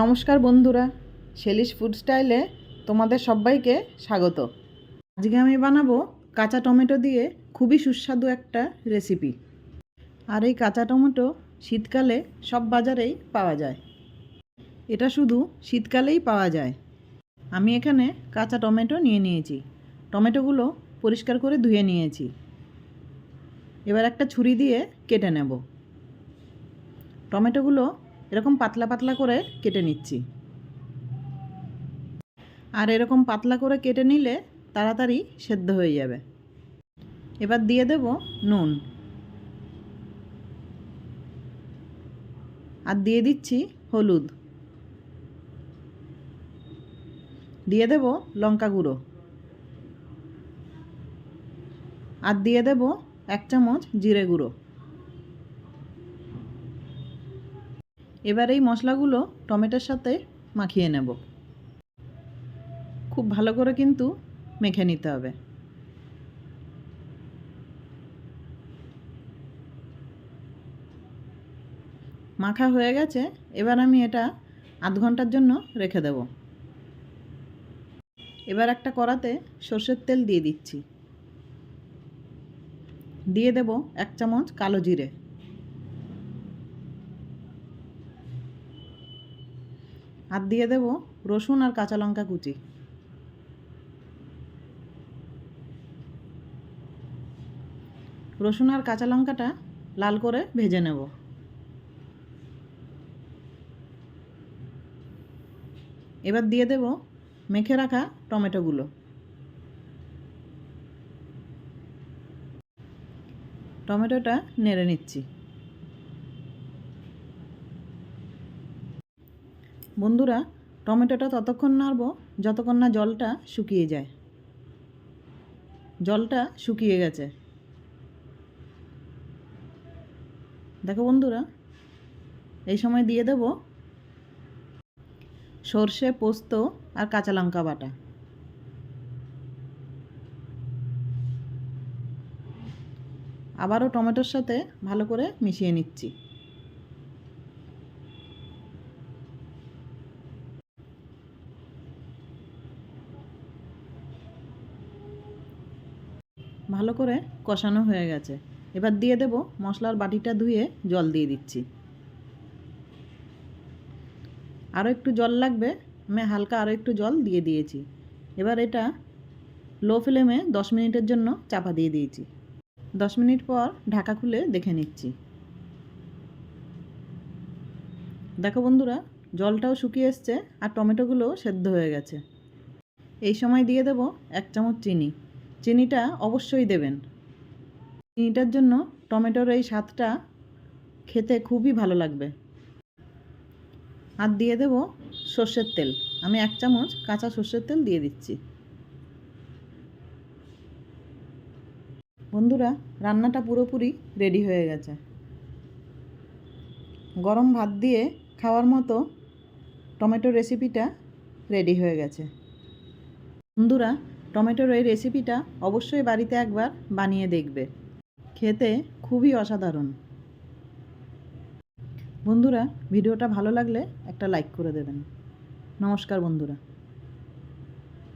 নমস্কার বন্ধুরা শেলিশ ফুড স্টাইলে তোমাদের সবাইকে স্বাগত। আজকে আমি বানাবো কাঁচা টমেটো দিয়ে খুবই সুস্বাদু একটা রেসিপি আর এই কাঁচা টমেটো শীতকালে সব বাজারেই পাওয়া যায়। এটা শুধু শীতকালেই পাওয়া যায়। আমি এখানে কাঁচা টমেটো নিয়ে নিয়েছি। টমেটোগুলো পরিষ্কার করে ধুয়ে নিয়েছি। এবার একটা ছুরি দিয়ে কেটে নেব। টমেটোগুলো এরকম পাতলা পাতলা করে কেটে নিচ্ছি। আর এরকম পাতলা করে কেটে নিলে তাড়াতাড়ি সেদ্ধ হয়ে যাবে। এবার দিয়ে দেব নুন। আর দিয়ে দিচ্ছি হলুদ। দিয়ে দেব লঙ্কা গুঁড়ো। আর দিয়ে দেব এক চামচ জিরে গুঁড়ো। এবার এই মশলাগুলো টমেটোর সাথে মাখিয়ে নেব। খুব ভালো করে কিন্তু মেখে নিতে হবে। মাখা হয়ে গেছে, এবার আমি এটা আধ ঘণ্টার জন্য রেখে দেব। এবার একটা কড়াতে সর্ষের তেল দিয়ে দিচ্ছি। দিয়ে দেব এক চামচ কালো জিরে। আর দিয়ে দেব, রসুন আর কাঁচা লঙ্কা কুচি। রসুন আর কাঁচা লঙ্কাটা লাল করে ভেজে নেব। এবার দিয়ে দেব মেখে রাখা টমেটোগুলো। টমেটোটা নেড়ে নিচ্ছি। বন্ধুরা, টমেটোটা ততক্ষণ নাড়ব যতক্ষণ না জলটা শুকিয়ে যায়। জলটা শুকিয়ে গেছে। দেখো বন্ধুরা, এই সময় দিয়ে দেব সর্ষে, পোস্ত আর কাঁচা লঙ্কা বাটা। আবারও টমেটোর সাথে ভালো করে মিশিয়ে নিচ্ছি। ভালো করে কষানো হয়ে গেছে। এবার দিয়ে দেব মশলার বাটিটা ধুয়ে জল দিয়ে দিচ্ছি। আরও একটু জল লাগবে, আমি হালকা আরও একটু জল দিয়ে দিয়েছি। এবার এটা লো ফ্লেমে দশ মিনিটের জন্য চাপা দিয়ে দিয়েছি। দশ মিনিট পর ঢাকা খুলে দেখে নিচ্ছি। দেখো বন্ধুরা, জলটাও শুকিয়ে এসছে আর টমেটোগুলোও সেদ্ধ হয়ে গেছে। এই সময় দিয়ে দেব এক চামচ চিনি। চিনিটা অবশ্যই দেবেন। চিনিটার জন্য টমেটোর এই স্বাদটা খেতে খুবই ভালো লাগবে। আর দিয়ে দেব সর্ষের তেল। আমি এক চামচ কাঁচা সর্ষের তেল দিয়ে দিচ্ছি। বন্ধুরা, রান্নাটা পুরোপুরি রেডি হয়ে গেছে। গরম ভাত দিয়ে খাওয়ার মতো টমেটো রেসিপিটা রেডি হয়ে গেছে। বন্ধুরা টমেটোর এই রেসিপিটা অবশ্যই বাড়িতে একবার বানিয়ে দেখবে। খেতে খুবই অসাধারণ। বন্ধুরা, ভিডিওটা ভালো লাগলে একটা লাইক করে দেবেন। নমস্কার, বন্ধুরা।